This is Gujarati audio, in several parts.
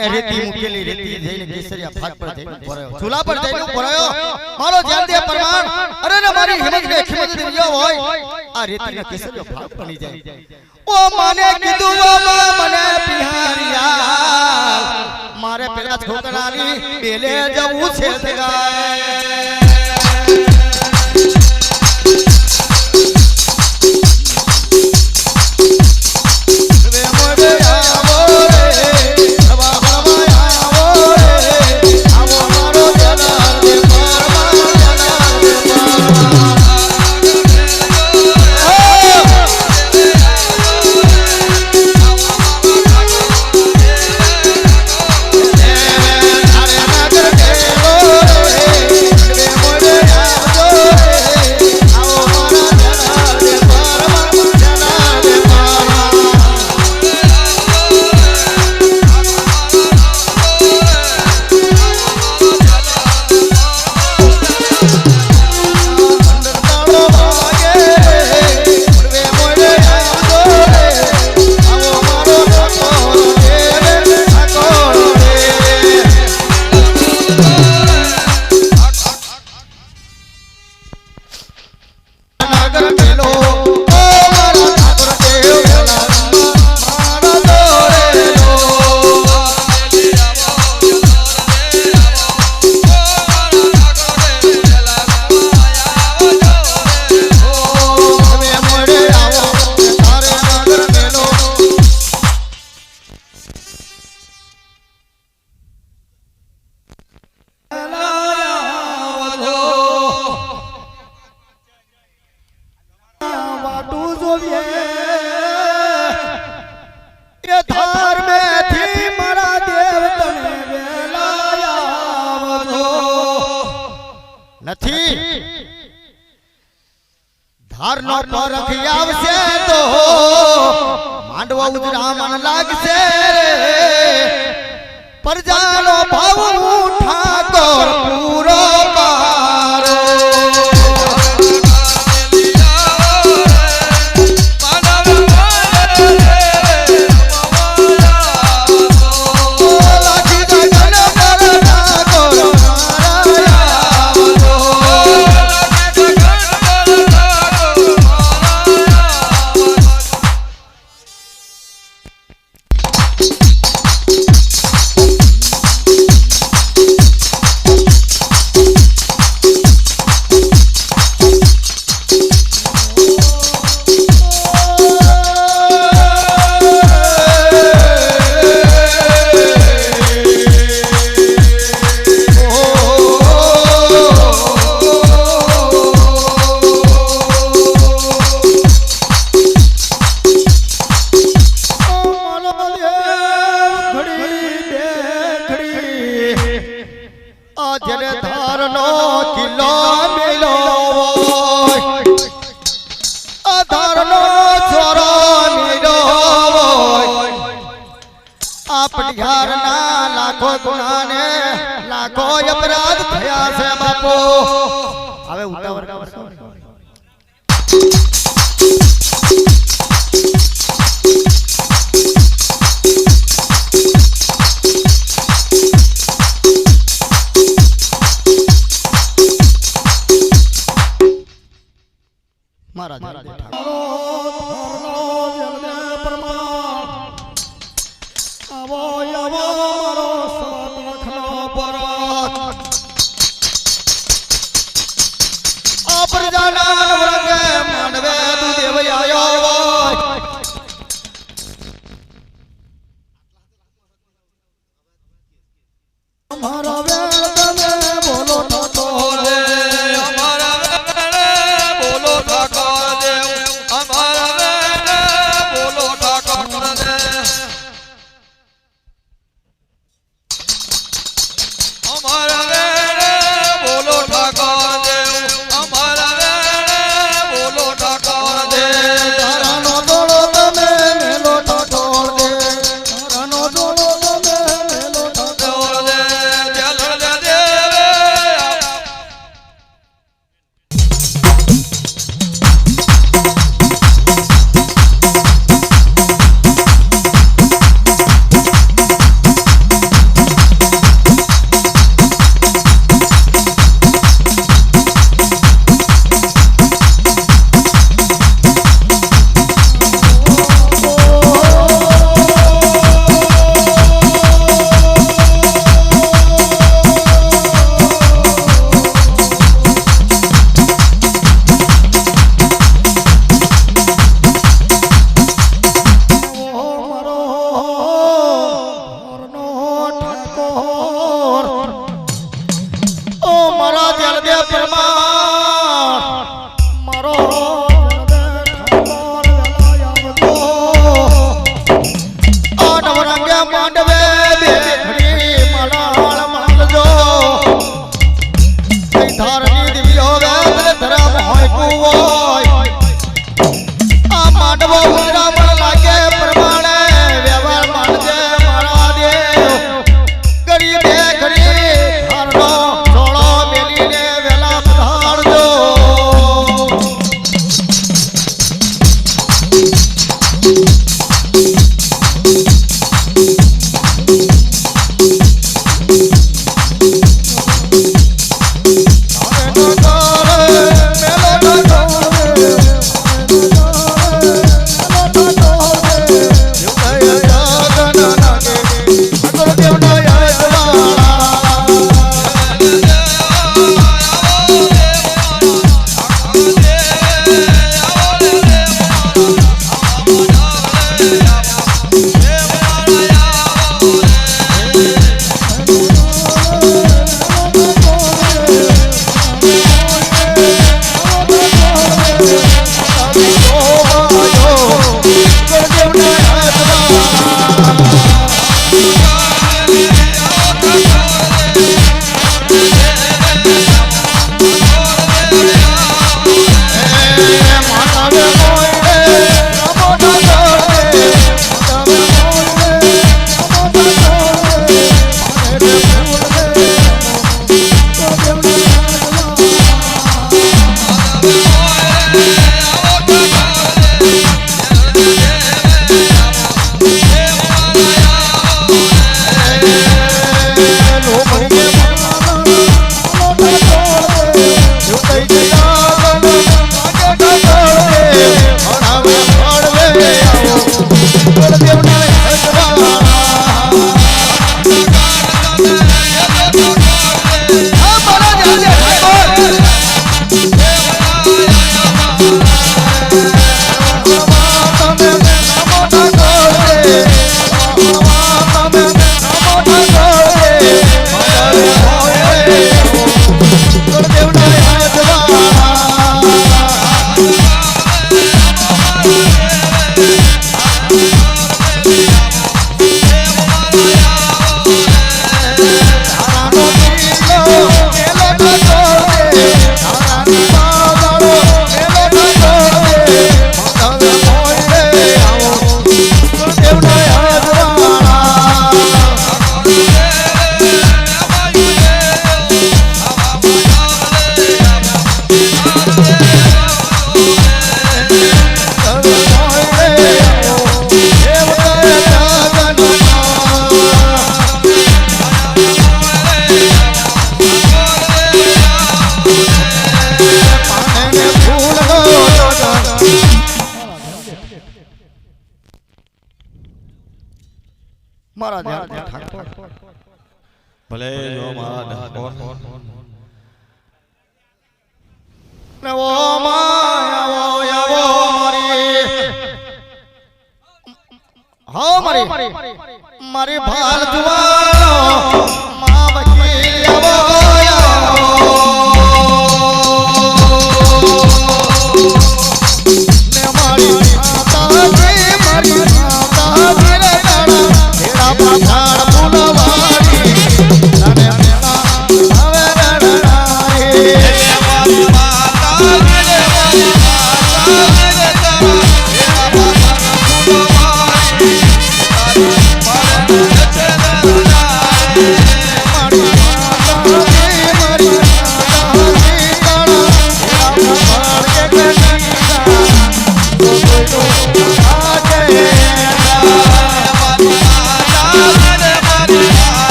માય રેતી મૂકેલી રેતી જઈને કેસરિયા ફાટ પર જઈને ભરાયો ચૂલા પર જઈને ભરાયો મારો દે પરમાન અરે ને મારી હિંમત ને ખિમત દિવ્યો હોય. આ રેતીના કેસરિયો ફાટ બની જાય. ઓ માને કીધું ઓ મને બિહારિયા મારે પેલા છોકરાની બેલે જવું છે સગાય નથી. ધાર નો પરખ આવશે તો માંડવો ઉજરા મન લાગશે. પરજાનો ભાવ ઠાકોર করে যান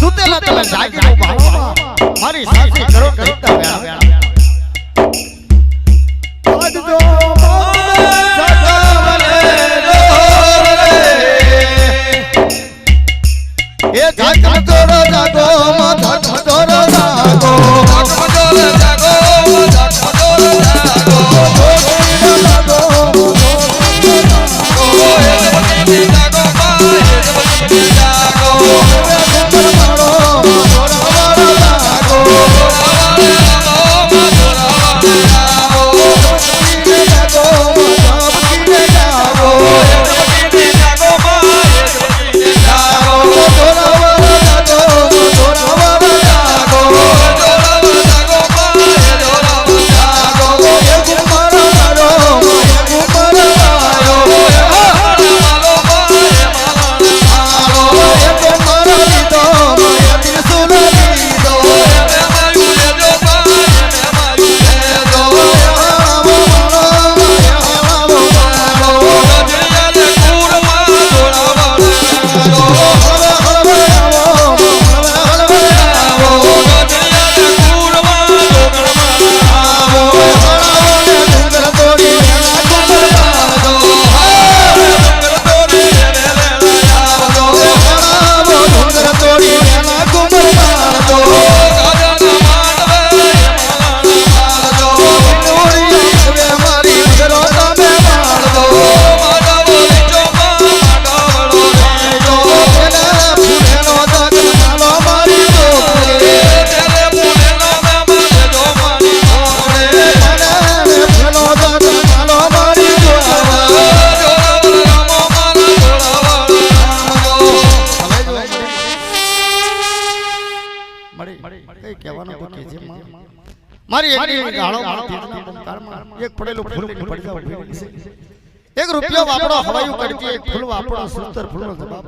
સુતેલા તમે જાગી ઊભા હો. મારી સાસી કરો કહેતા વેળા એક પડેલું ફૂલ લઈને પડી જાવ ઊભી રહી છે. એક રૂપિયો વાપરો હવાયું કરતી એક ફૂલ વાપરો સુંદર ફૂલ જવાબ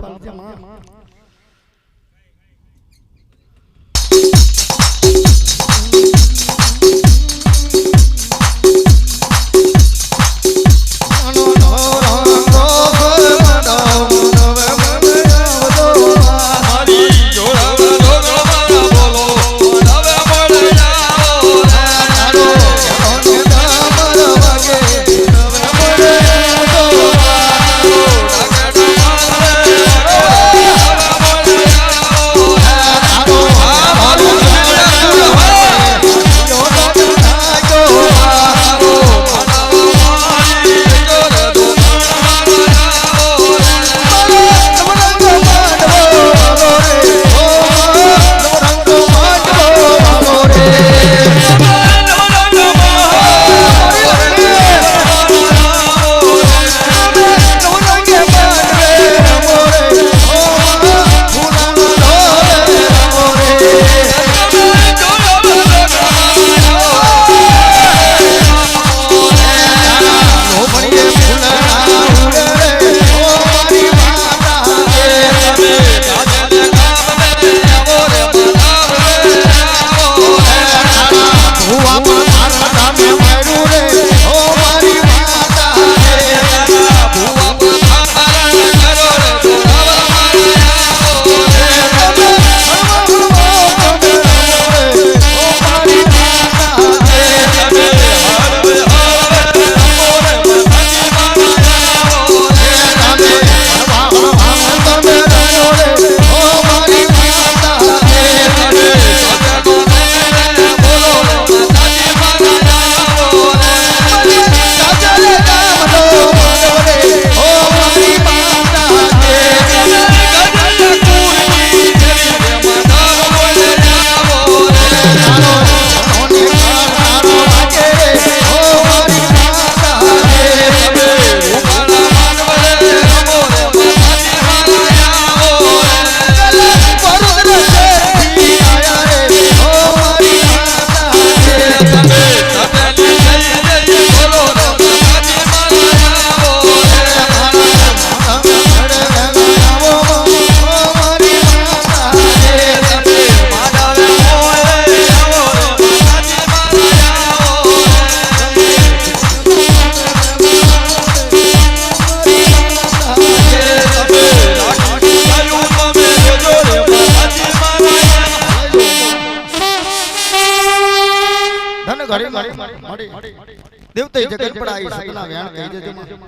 ઘડી મળી દેવતે જગત પડાઈ સતના વ્યાણ કહી દેજો માં.